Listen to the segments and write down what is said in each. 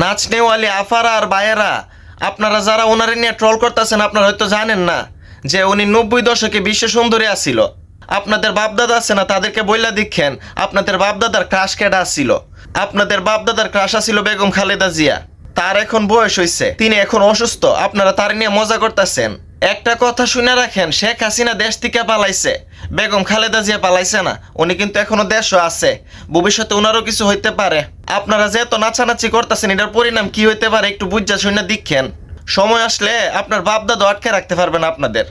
নাচনেওয়ালি আফারা আর বায়েরা, আপনারা যারা ওনারে নিয়ে ট্রল করতেছেন, আপনারা হয়তো জানেন না যে উনি নব্বই দশকে বিশ্ব সুন্দরী আসছিল আপনাদের বাপদাদা আছে না, তাদেরকে বইলা দিচ্ছেন, আপনাদের বাপদাদার ক্রাশ কেডা আসছিল আপনাদের বাপদাদার ক্রাশ আসছিল বেগম খালেদা জিয়া। তার এখন বয়স হয়েছে তিনি এখন অসুস্থ, আপনারা তার নিয়ে মজা করতেছেন। একটা কথা শুনে রাখেন, শেখ হাসিনা দেশ থেকে পালাইছে। বেগম খালেদা জিয়া পালাইছে না, উনি কিন্তু এখনও দেশও আছে। ভবিষ্যতে ওনারও কিছু হইতে পারে। আপনারা যেহেতু নাচানাচি করতেছেন, এটার পরিণাম কি হইতে পারে একটু বুঝা শুনে দিচ্ছেন সময় আসলে আপনার বাপ দাদু আটকে রাখতে পারবেন আপনাদের।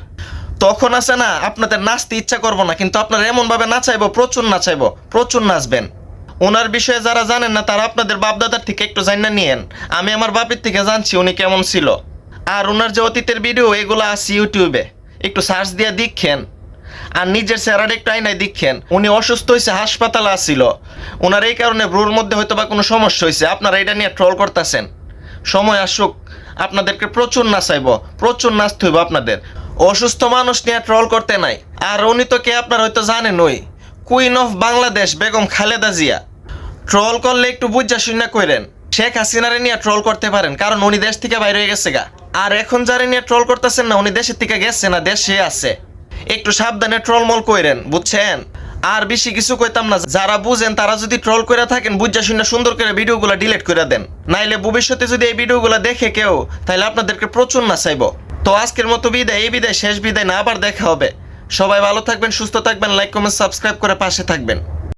তখন আছে না, আপনাদের নাচতে ইচ্ছা করব না, কিন্তু আপনারা এমনভাবে নাচাইবো, প্রচুর নাচাইবো, প্রচুর নাচবেন। ওনার বিষয়ে যারা জানেন না, তারা আপনাদের বাপদাদার থেকে একটু জানা নিয়েন। আমি আমার বাপের থেকে জানছি উনি কেমন ছিল। আর ওনার যে অতীতের ভিডিও এগুলো আছে ইউটিউবে একটু সার্চ দিয়ে দেখেন। আর নিজের চেহারাটা একটু আইনায় দেখেন। উনি অসুস্থ হয়েছে, হাসপাতালে আসছিল ওনার এই কারণে ব্রুর মধ্যে হয়তো বা কোনো সমস্যা হয়েছে। আপনারা এটা নিয়ে ট্রল করতেছেন। সময় আসুক, আপনাদেরকে প্রচুর নাচাইব, প্রচুর নাচতে হইব আপনাদের। অসুস্থ মানুষ নিয়ে ট্রল করতে নাই। আর উনি তো কে আপনার হয়তো জানেন ওই queen of Bangladesh Begum Khaleda Zia. Troll করলে একটু বুঝা শুনে কইরেন শেখ হাসিনারে নিয়ে ট্রল করতে পারেন, কারণ উনি দেশ থেকে বাইরে হয়ে গেছে গা। আর এখন যারা নিয়ে ট্রল করতেছেন না, উনি দেশের থেকে গেছে না, দেশে আছে। একটু সাবধানে ট্রল মল কইরেন, বুঝছেন? আর বেশি কিছু কইতাম না, যারা বুঝেন তারা যদি ট্রল করে থাকেন, বুঝা শুনে সুন্দর করে ভিডিওগুলো ডিলিট করে দেন। নাইলে ভবিষ্যতে যদি এই ভিডিওগুলো দেখে কেউ তাহলে আপনাদেরকে প্রচুর না চাইব তো আজকের মতো বিদায়, এই বিদায়, শেষ বিদায় না আবার দেখা হবে। সবাই ভালো থাকবেন, সুস্থ থাকবেন লাইক কমেন্ট সাবস্ক্রাইব করে পাশে থাকবেন।